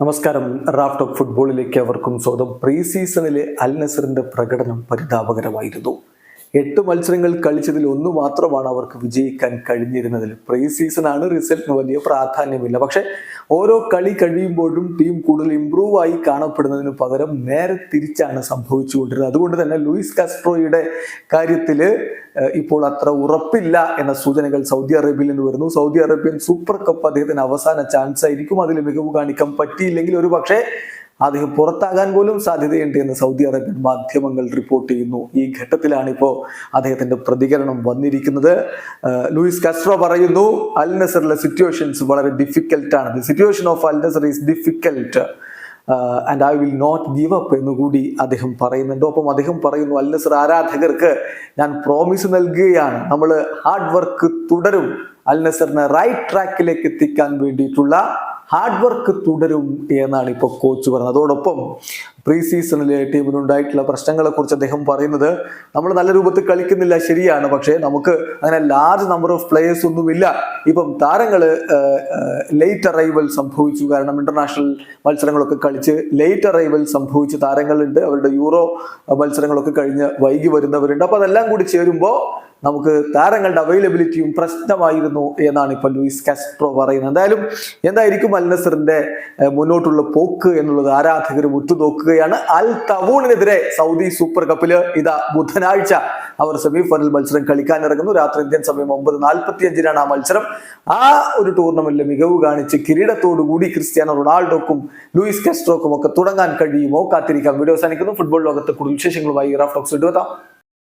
നമസ്കാരം. Raft of ഫുട്ബോളിലേക്ക് അവർക്കും സ്വാഗതം പ്രീ സീസണിലെ അൽ നസറിന്റെ പ്രകടനം പരിതാപകരമായിരുന്നു. എട്ട് മത്സരങ്ങൾ കളിച്ചതിൽ ഒന്ന് മാത്രമാണ് അവർക്ക് വിജയിക്കാൻ കഴിഞ്ഞിരുന്നതിൽ. പ്രീ സീസണാണ് റിസൾട്ടിന് വലിയ പ്രാധാന്യമില്ല. പക്ഷെ ഓരോ കളി കഴിയുമ്പോഴും ടീം കൂടുതൽ ഇമ്പ്രൂവ് ആയി കാണപ്പെടുന്നതിന് പകരം നേരെ തിരിച്ചാണ് സംഭവിച്ചുകൊണ്ടിരുന്നത്. അതുകൊണ്ട് തന്നെ ലൂയിസ് കാസ്ട്രോയുടെ കാര്യത്തിൽ ഇപ്പോൾ അത്ര ഉറപ്പില്ല എന്ന സൂചനകൾ സൗദി അറേബ്യയിൽ നിന്ന് വരുന്നു. സൗദി അറേബ്യൻ സൂപ്പർ കപ്പ് അദ്ദേഹത്തിന് അവസാന ചാൻസ് ആയിരിക്കും. അതിൽ മികവ് കാണിക്കാൻ പറ്റിയില്ലെങ്കിൽ ഒരു പക്ഷേ അദ്ദേഹം പുറത്താകാൻ പോലും സാധ്യതയുണ്ട് എന്ന് സൗദി അറേബ്യൻ മാധ്യമങ്ങൾ റിപ്പോർട്ട് ചെയ്യുന്നു. ഈ ഘട്ടത്തിലാണ് ഇപ്പോൾ അദ്ദേഹത്തിന്റെ പ്രതികരണം വന്നിരിക്കുന്നത്. ലൂയിസ് കാസ്ട്രോ പറയുന്നു അൽ നസറിലെ സിറ്റുവേഷൻസ് വളരെ ഡിഫിക്കൽട്ട് ആണ്. The situation of Al Nassr is difficult and I will not give up എന്നുകൂടി അദ്ദേഹം പറയുന്നുണ്ട്. ഒപ്പം അദ്ദേഹം പറയുന്നു അൽ നസർ ആരാധകർക്ക് ഞാൻ പ്രോമിസ് നൽകുകയാണ്. നമ്മൾ ഹാർഡ് വർക്ക് തുടരും. അൽ നസറിനെ റൈറ്റ് ട്രാക്കിലേക്ക് എത്തിക്കാൻ വേണ്ടിയിട്ടുള്ള ഹാർഡ് വർക്ക് തുടരും എന്നാണ് ഇപ്പോൾ കോച്ച് പറഞ്ഞത് അതോടൊപ്പം പ്രീ സീസണിലെ ടീമിനുണ്ടായിട്ടുള്ള പ്രശ്നങ്ങളെ കുറിച്ച് അദ്ദേഹം പറയുന്നത് നമ്മൾ നല്ല രൂപത്തിൽ കളിക്കുന്നില്ല ശരിയാണ്. പക്ഷേ നമുക്ക് അങ്ങനെ ലാർജ് നമ്പർ ഓഫ് പ്ലേയേഴ്സ് ഒന്നുമില്ല. ഇപ്പം താരങ്ങൾ ലേറ്റ് അറൈവൽ സംഭവിച്ചു. കാരണം ഇന്റർനാഷണൽ മത്സരങ്ങളൊക്കെ കളിച്ച് ലേറ്റ് അറൈവൽ സംഭവിച്ച താരങ്ങളുണ്ട്. അവരുടെ യൂറോ മത്സരങ്ങളൊക്കെ കഴിഞ്ഞ് വൈകി വരുന്നവരുണ്ട്. അപ്പോൾ അതെല്ലാം കൂടി ചേരുമ്പോൾ നമുക്ക് താരങ്ങളുടെ അവൈലബിലിറ്റിയും പ്രശ്നമായിരുന്നു എന്നാണ് ഇപ്പോൾ ലൂയിസ് കാസ്ട്രോ പറയുന്നത്. എന്തായാലും എന്തായിരിക്കും അൽ നസറിന്റെ മുന്നോട്ടുള്ള പോക്ക് എന്നുള്ളത് ആരാധകർ ഉറ്റുനോക്കുകയാണ് അൽ തവൂണിനെതിരെ സൗദി സൂപ്പർ കപ്പിൽ ഇതാ ബുധനാഴ്ച അവർ സെമി ഫൈനൽ മത്സരം കളിക്കാൻ ഇറങ്ങുന്നു. രാത്രി ഇന്ത്യൻ സമയം ഒമ്പത് നാൽപ്പത്തി അഞ്ചിനാണ് ആ മത്സരം. ആ ഒരു ടൂർണമെന്റിൽ മികവ് കാണിച്ച് കിരീടത്തോടുകൂടി ക്രിസ്ത്യാനോ റൊണാൾഡോക്കും ലൂയിസ് കാസ്ട്രോക്കും ഒക്കെ തുടങ്ങാൻ കഴിയുമോ? കാത്തിരിക്കാം. വീഡിയോ അവസാനിക്കുന്നു. ഫുട്ബോൾ ലോകത്ത് കൂടുതൽ വിശേഷങ്ങളുമായി റാഫ്റ്റോക്സ് ഇടുവെത്താം